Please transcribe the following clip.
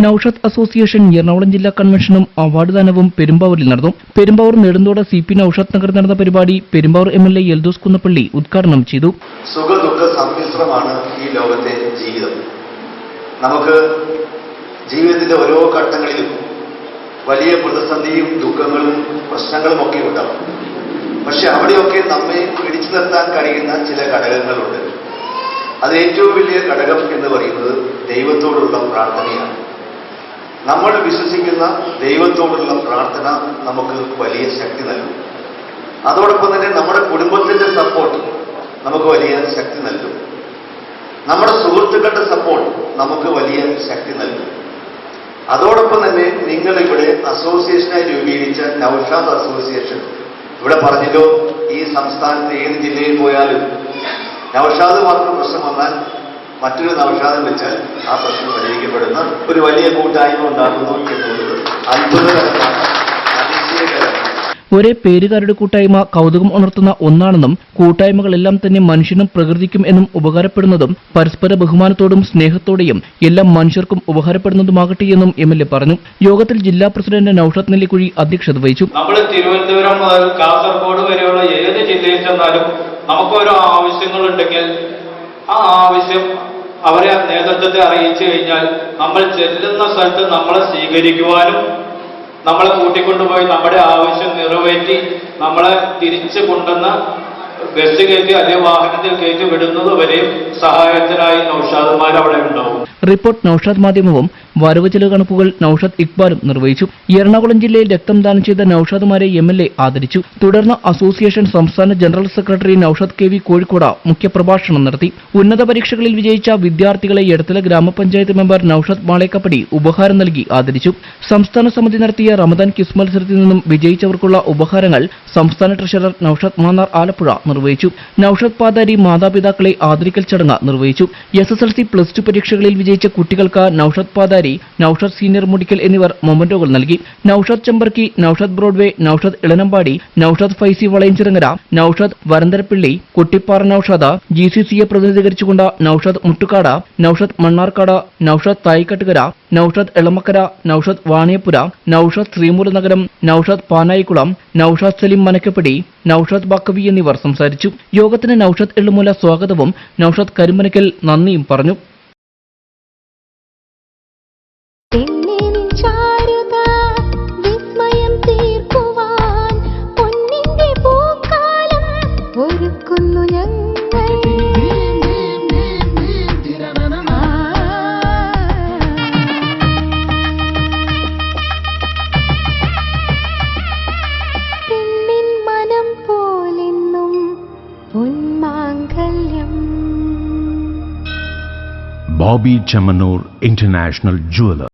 Noushath association Ernakulam ജില്ലാ കൺവെൻഷനും award ദാനവും പെരുമ്പാവൂരിൽ നടന്നു. പെരുമ്പാവൂർ നെടുന്തോട് സി പി നൌഷത്ത് നഗർ നടന്ന പരിപാടി Perumbavoor M L A Eldhose Kunnappilly ഉദ്ഘാടനം ചെയ്തു. ഈ ലോകത്തെ ജീവിതം. നമുക്ക് ജീവിതത്തിന്റെ ഓരോ ഘട്ടങ്ങളിലും വലിയ പ്രതിസന്ധിയും ദുഃഖങ്ങളും പ്രശ്നങ്ങളും ഒക്കെ ഉണ്ടാവും. പക്ഷെ അവിടെയൊക്കെ നമ്മെ പിടിച്ചു നിർത്താൻ കഴിയുന്ന ചില ഘടകങ്ങളുണ്ട്. അത് ഏറ്റവും വലിയ ഘടകം എന്ന് പറയുന്നത് ദൈവത്തോടുള്ള പ്രാർത്ഥനയാണ്. നമ്മൾ വിശ്വസിക്കുന്ന ദൈവത്തോടുള്ള പ്രാർത്ഥന നമുക്ക് വലിയ ശക്തി നൽകും. അതോടൊപ്പം തന്നെ നമ്മുടെ കുടുംബത്തിന്റെ സപ്പോർട്ട് നമുക്ക് വലിയ ശക്തി നൽകും. നമ്മുടെ സുഹൃത്തുക്കളുടെ സപ്പോർട്ട് നമുക്ക് വലിയ ശക്തി നൽകും. അതോടൊപ്പം തന്നെ നിങ്ങൾ ഇവിടെ അസോസിയേഷനായി രൂപീകരിച്ച നൌഷാദ് അസോസിയേഷൻ ഇവിടെ പറഞ്ഞല്ലോ ഈ സംസ്ഥാനത്ത് ഏത് ജില്ലയിൽ പോയാലും നൌഷാദ് മാത്രം പ്രശ്നം വന്നാൽ മറ്റൊരു നവഷാദം വെച്ചാൽ ആ പ്രശ്നം പരിഹരിക്കപ്പെടുന്ന ഒരു വലിയ കൂട്ടായ്മ ഉണ്ടാകുന്നു എന്നുള്ളത് അത്ഭുതകരമാണ്. അതിശയകരമാണ്. ഒരേ പേരുകാരുടെ കൂട്ടായ്മ കൗതുകം ഉണർത്തുന്ന ഒന്നാണെന്നും കൂട്ടായ്മകളെല്ലാം തന്നെ മനുഷ്യനും പ്രകൃതിക്കും എന്നും ഉപകാരപ്പെടുന്നതും പരസ്പര ബഹുമാനത്തോടും സ്നേഹത്തോടെയും എല്ലാം മനുഷ്യർക്കും ഉപകാരപ്പെടുന്നതുമാകട്ടെ എന്നും എം എൽ എ പറഞ്ഞു. യോഗത്തിൽ ജില്ലാ പ്രസിഡന്റ് നൌഷത് നെല്ലിക്കുഴി അധ്യക്ഷത വഹിച്ചു. നമ്മൾ തിരുവനന്തപുരം മുതൽ കാസർഗോഡ് വരെയുള്ള ഏത് ജില്ലയിൽ ചെന്നാലും നമുക്കോരോ ആവശ്യങ്ങളുണ്ടെങ്കിൽ ആ ആവശ്യം അവരെ നേതൃത്വത്തെ അറിയിച്ചു കഴിഞ്ഞാൽ നമ്മൾ ചെല്ലുന്ന സ്ഥലത്ത് നമ്മളെ സ്വീകരിക്കുവാനും നമ്മളെ കൂട്ടിക്കൊണ്ടുപോയി നമ്മുടെ ആവശ്യം നിറവേറ്റി നമ്മളെ തിരിച്ചു കൊണ്ടുവന്ന ബസ് കയറ്റി അല്ലെങ്കിൽ വാഹനത്തിൽ കയറ്റി വിടുന്നത് വരെയും സഹായത്തിനായി നൌഷാദുമാർ അവിടെ ഉണ്ടാവും. റിപ്പോർട്ട് നൌഷാദ് മാധ്യമവും വരവ് ചെലവ് കണക്കുകൾ നൌഷാദ് ഇക്ബാലും നിർവഹിച്ചു. എറണാകുളം ജില്ലയിൽ രക്തം ദാനം ചെയ്ത നൌഷാദുമാരെ എം എൽ ആദരിച്ചു. തുടർന്ന് അസോസിയേഷൻ സംസ്ഥാന general secretary Naushad K V Kozhikode മുഖ്യപ്രഭാഷണം നടത്തി. ഉന്നത പരീക്ഷകളിൽ വിജയിച്ച വിദ്യാർത്ഥികളെ എടത്തല ഗ്രാമപഞ്ചായത്ത് മെമ്പർ നൌഷാദ് മാളേക്കപ്പടി ഉപഹാരം നൽകി ആദരിച്ചു. സംസ്ഥാന സമിതി നടത്തിയ റമദാൻ കിസ് മത്സരത്തിൽ നിന്നും വിജയിച്ചവർക്കുള്ള ഉപഹാരങ്ങൾ സംസ്ഥാന ട്രഷറർ നൌഷാദ് മാന്നാർ ആലപ്പുഴ നിർവഹിച്ചു. നൌഷാദ് പാതാരി മാതാപിതാക്കളെ ആദരിക്കൽ ചടങ്ങ് നിർവഹിച്ചു. S S L C plus two പരീക്ഷകളിൽ വിജയിച്ച കുട്ടികൾക്ക് നൌഷാദ് പാതാരി നൌഷാദ് സീനിയർ മുടിക്കൽ എന്നിവർ മൊമന്റോകൾ നൽകി. Naushad Chemparky Naushad Broadway Naushad Elanambadi Naushad Faizy Valayanchirangara Naushad Varantharappilly Kuttippara Naushad G C സിയെ പ്രതിനിധീകരിച്ചുകൊണ്ട് നൌഷാദ് മുട്ടുകാട് നൌഷാദ് മണ്ണാർക്കാട് നൌഷാദ് തായിക്കട്ടുകര നൌഷാദ് എളമക്കര നൌഷാദ് വാണിയപ്പുര നൌഷാദ് ശ്രീമൂലനഗരം നൌഷാദ് പാനായിക്കുളം നൌഷാദ് സലീം മനക്കപ്പടി നൌഷാദ് ബാക്കവി എന്നിവർ സംസാരിച്ചു. യോഗത്തിന് നൌഷാദ് എള്ളുമൂല സ്വാഗതവും നൌഷാദ് കരിമനക്കൽ നന്ദിയും പറഞ്ഞു. പൊന്മാംഗല്യം Bobby Chamanur International Jeweler.